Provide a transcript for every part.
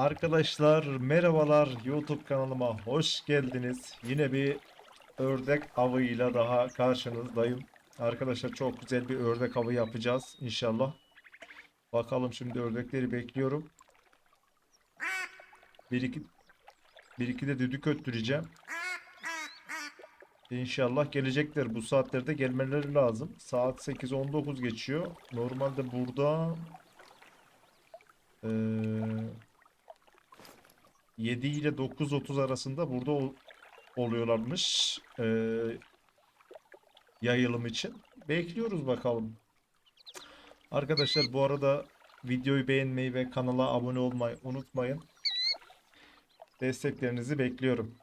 Arkadaşlar merhabalar YouTube kanalıma hoş geldiniz. Yine bir ördek avıyla daha karşınızdayım. Arkadaşlar çok güzel bir ördek avı yapacağız inşallah. Bakalım şimdi ördekleri bekliyorum. Bir iki, bir iki de düdük öttüreceğim. İnşallah gelecekler. Bu saatlerde gelmeleri lazım. Saat 8.19 geçiyor. Normalde burada eee 7 ile 9.30 arasında burada ol- oluyorlarmış eee, yayılım için. Bekliyoruz bakalım. Arkadaşlar bu arada videoyu beğenmeyi ve kanala abone olmayı unutmayın. Desteklerinizi bekliyorum.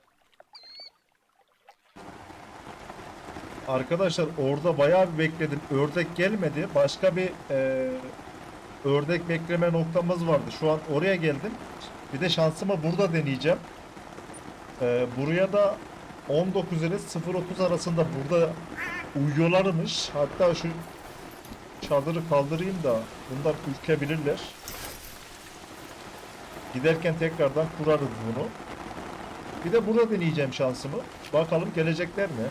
Arkadaşlar orada bayağı bir bekledim. Ördek gelmedi. Başka bir eee, ördek bekleme noktamız vardı. Şu an oraya geldim. Bir de şansımı burada deneyeceğim. Ee, buraya da 19 ile 0.30 arasında burada uyuyorlarmış. Hatta şu çadırı kaldırayım da bunlar ürkebilirler. Giderken tekrardan kurarız bunu. Bir de burada deneyeceğim şansımı. Bakalım gelecekler mi?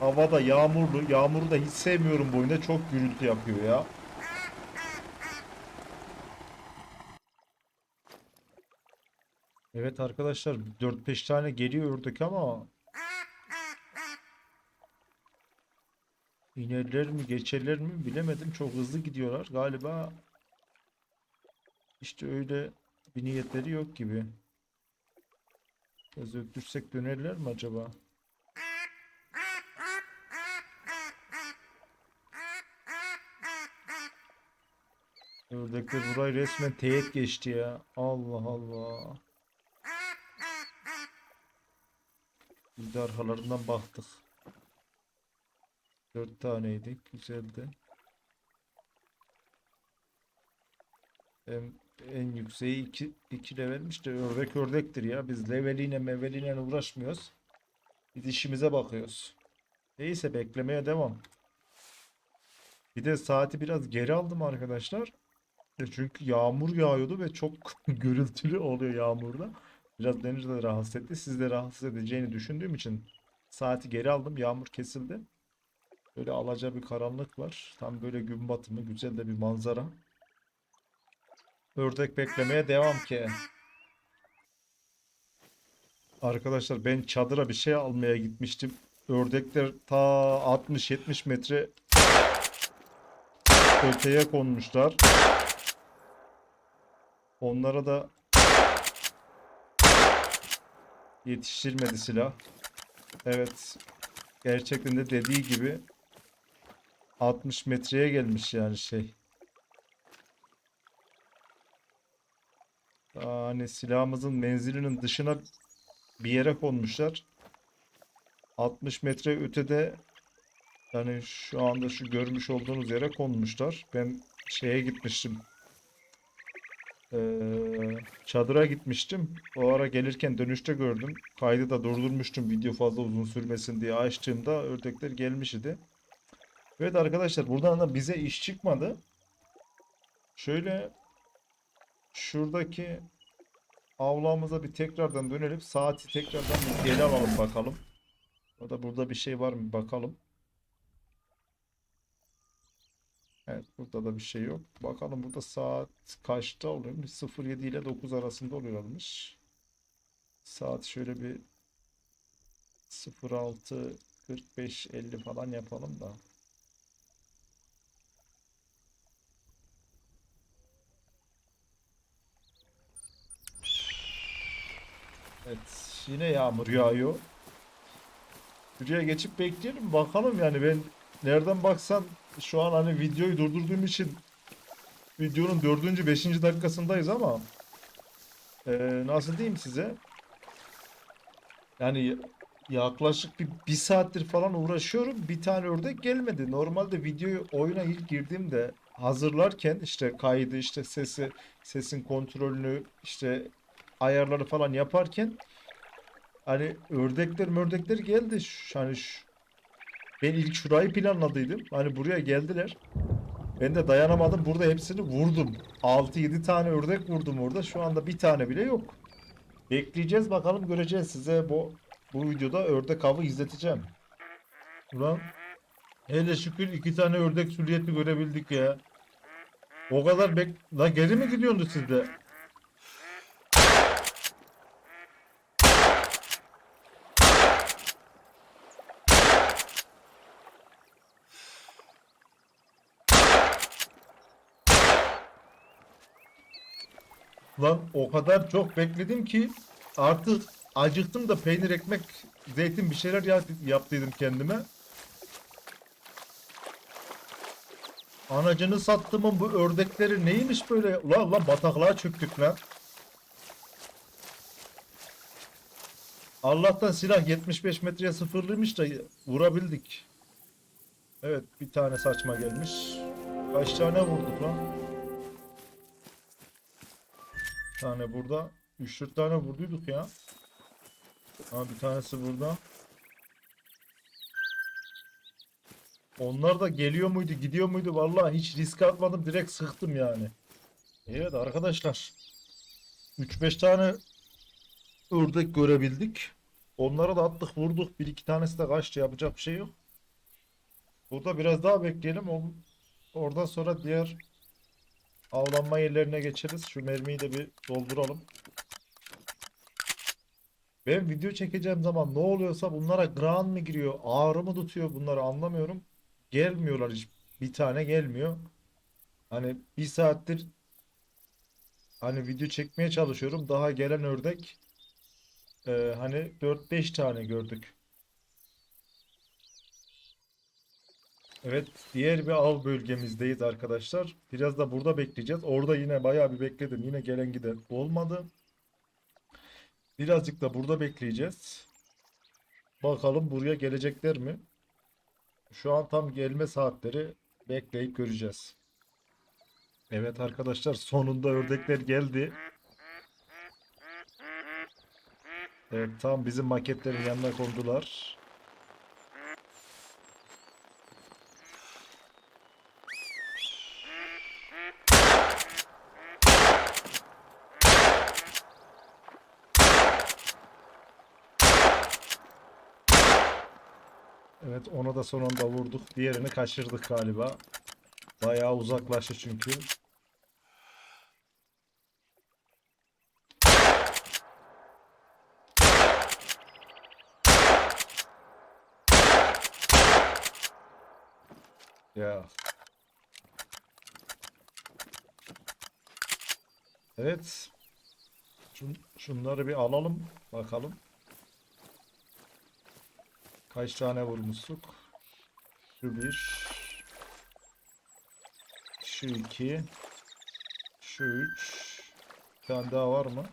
Havada yağmurlu. Yağmuru da hiç sevmiyorum bu oyunda. Çok gürültü yapıyor ya. Evet arkadaşlar 4-5 tane geliyor ördek ama inerler mi geçerler mi bilemedim. Çok hızlı gidiyorlar. Galiba işte öyle bir niyetleri yok gibi. Biraz öptürsek dönerler mi acaba? Ördekler burayı resmen teğet geçti ya. Allah Allah. Biz de baktık. Dört taneydik. Güzeldi. En, en yükseği iki, iki levelmiş de ördek ördektir ya. Biz leveliyle meveliyle uğraşmıyoruz. Biz işimize bakıyoruz. Neyse beklemeye devam. Bir de saati biraz geri aldım arkadaşlar. E Çünkü yağmur yağıyordu ve çok gürültülü oluyor yağmurda. Biraz beni de rahatsız etti. Siz de rahatsız edeceğini düşündüğüm için saati geri aldım. Yağmur kesildi. Böyle alaca bir karanlık var. Tam böyle gün batımı güzel de bir manzara. Ördek beklemeye devam ki. Arkadaşlar ben çadıra bir şey almaya gitmiştim. Ördekler ta 60-70 metre öteye konmuşlar. Onlara da yetiştirmedi silah. Evet. Gerçekten de dediği gibi 60 metreye gelmiş yani şey. Aa, Hani silahımızın menzilinin dışına bir yere konmuşlar. 60 metre ötede yani şu anda şu görmüş olduğunuz yere konmuşlar. Ben şeye gitmiştim. Ee, çadıra gitmiştim. O ara gelirken dönüşte gördüm. Kaydı da durdurmuştum video fazla uzun sürmesin diye açtığımda ördekler gelmiş idi. Evet arkadaşlar buradan da bize iş çıkmadı. Şöyle şuradaki avlamıza bir tekrardan dönelim. Saati tekrardan bir geri alalım bakalım. O da burada bir şey var mı bakalım. Evet burada da bir şey yok. Bakalım burada saat kaçta oluyormuş? 07 ile 9 arasında oluyormuş. Saat şöyle bir 06 45 50 falan yapalım da. Evet yine yağmur yağıyor. Şuraya geçip bekleyelim bakalım yani ben nereden baksan şu an hani videoyu durdurduğum için videonun dördüncü beşinci dakikasındayız ama eee, nasıl diyeyim size? Yani yaklaşık bir, bir saattir falan uğraşıyorum. Bir tane ördek gelmedi. Normalde videoyu oyuna ilk girdiğimde hazırlarken işte kaydı işte sesi sesin kontrolünü işte ayarları falan yaparken hani ördekler mördekler geldi. Hani şu, ben ilk şurayı planladıydım. Hani buraya geldiler. Ben de dayanamadım. Burada hepsini vurdum. 6-7 tane ördek vurdum orada. Şu anda bir tane bile yok. Bekleyeceğiz bakalım göreceğiz. Size bu bu videoda ördek avı izleteceğim. Ulan hele şükür iki tane ördek süliyeti görebildik ya. O kadar bek... La geri mi gidiyorsunuz siz de? Lan o kadar çok bekledim ki artık acıktım da peynir ekmek zeytin bir şeyler yap- yaptıydım kendime. Anacını sattımın bu ördekleri neymiş böyle? Ulan ulan bataklığa çöktük lan. Allah'tan silah 75 metreye sıfırlıymış da vurabildik. Evet bir tane saçma gelmiş. Kaç tane vurduk lan? Tane burada. 3-4 tane vurduyduk ya. Ha bir tanesi burada. Onlar da geliyor muydu, gidiyor muydu? Vallahi hiç risk atmadım, direkt sıktım yani. Evet arkadaşlar. 3-5 tane ördek görebildik. Onları da attık, vurduk. Bir iki tanesi de kaçtı. Yapacak bir şey yok. Burada biraz daha bekleyelim. Oradan sonra diğer avlanma yerlerine geçeriz. Şu mermiyi de bir dolduralım. Ben video çekeceğim zaman ne oluyorsa bunlara gran mı giriyor, ağrı mı tutuyor bunları anlamıyorum. Gelmiyorlar hiç. Bir tane gelmiyor. Hani bir saattir hani video çekmeye çalışıyorum. Daha gelen ördek e, hani 4-5 tane gördük. Evet, diğer bir av bölgemizdeyiz arkadaşlar. Biraz da burada bekleyeceğiz. Orada yine bayağı bir bekledim. Yine gelen giden olmadı. Birazcık da burada bekleyeceğiz. Bakalım buraya gelecekler mi? Şu an tam gelme saatleri bekleyip göreceğiz. Evet arkadaşlar sonunda ördekler geldi. Evet tam bizim maketlerin yanına kondular. Evet ona da son anda vurduk. Diğerini kaçırdık galiba. Bayağı uzaklaştı çünkü. Ya. Evet. Şun, şunları bir alalım bakalım. Kaç tane vurmuştuk? Şu bir. Şu iki. Şu üç. Bir tane daha var mı?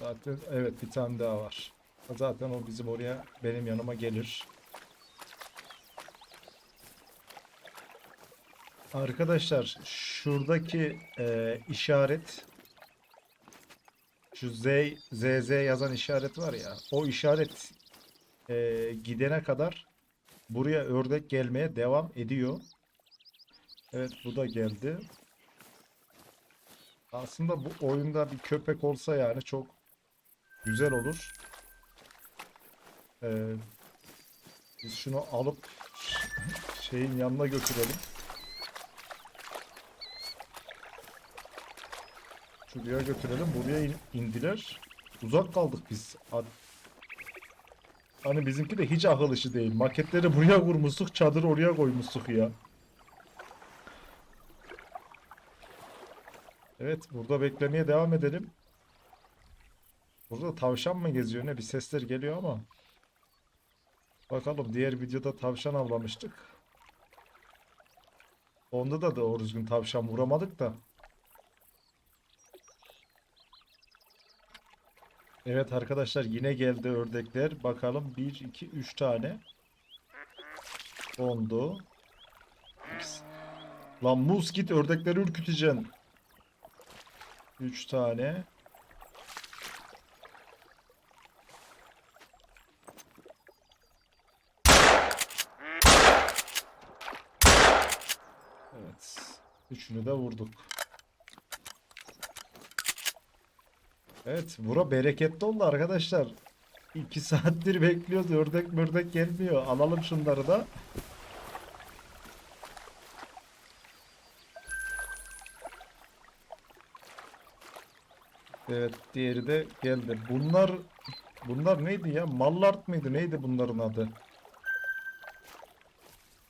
Zaten evet bir tane daha var. Zaten o bizim oraya benim yanıma gelir. Arkadaşlar şuradaki e, işaret şu Z, ZZ yazan işaret var ya o işaret e, gidene kadar buraya ördek gelmeye devam ediyor. Evet bu da geldi. Aslında bu oyunda bir köpek olsa yani çok güzel olur. Ee, biz şunu alıp şeyin yanına götürelim. Şuraya götürelim. Buraya in- indiler. Uzak kaldık biz. Ad- Hani bizimki de hiç akıl işi değil. Maketleri buraya vurmuştuk, çadır oraya koymuştuk ya. Evet, burada beklemeye devam edelim. Burada tavşan mı geziyor ne? Bir sesler geliyor ama. Bakalım diğer videoda tavşan avlamıştık. Onda da doğru düzgün tavşan vuramadık da. Evet arkadaşlar yine geldi ördekler. Bakalım 1, 2, 3 tane. Kondu. Lan muz git ördekleri ürküteceksin. 3 tane. Evet. Üçünü de vurduk. Evet, bura bereketli oldu arkadaşlar. İki saattir bekliyoruz. Ördek mördek gelmiyor. Alalım şunları da. Evet, diğeri de geldi. Bunlar bunlar neydi ya? Mallart mıydı? Neydi bunların adı?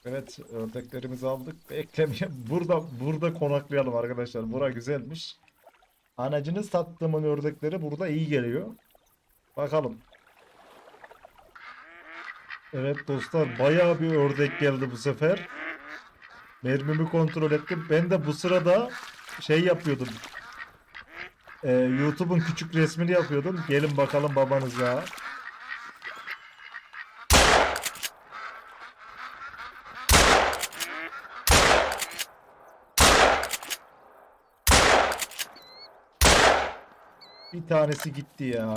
Evet, ördeklerimizi aldık. Beklemeye burada burada konaklayalım arkadaşlar. Bura güzelmiş. Anacını sattığımın ördekleri burada iyi geliyor. Bakalım. Evet dostlar bayağı bir ördek geldi bu sefer. Mermimi kontrol ettim. Ben de bu sırada şey yapıyordum. Ee, YouTube'un küçük resmini yapıyordum. Gelin bakalım babanıza. Bir tanesi gitti ya.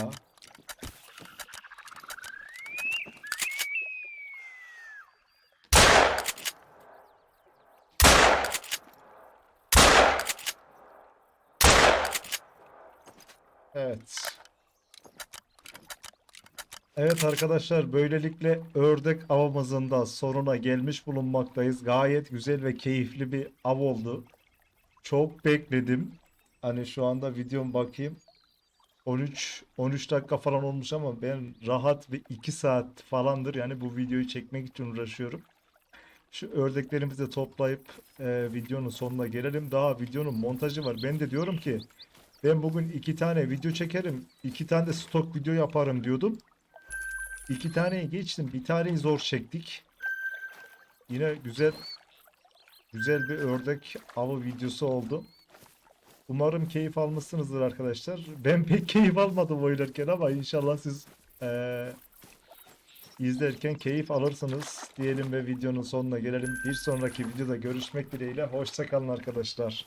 Evet. Evet arkadaşlar böylelikle ördek avımızın da sonuna gelmiş bulunmaktayız. Gayet güzel ve keyifli bir av oldu. Çok bekledim. Hani şu anda videom bakayım. 13 13 dakika falan olmuş ama ben rahat bir 2 saat falandır yani bu videoyu çekmek için uğraşıyorum. Şu ördeklerimizi de toplayıp e, videonun sonuna gelelim. Daha videonun montajı var. Ben de diyorum ki ben bugün iki tane video çekerim. iki tane de stok video yaparım diyordum. İki taneyi geçtim. Bir taneyi zor çektik. Yine güzel güzel bir ördek avı videosu oldu. Umarım keyif almışsınızdır arkadaşlar. Ben pek keyif almadım oynarken ama inşallah siz eee, izlerken keyif alırsınız diyelim ve videonun sonuna gelelim. Bir sonraki videoda görüşmek dileğiyle. Hoşça kalın arkadaşlar.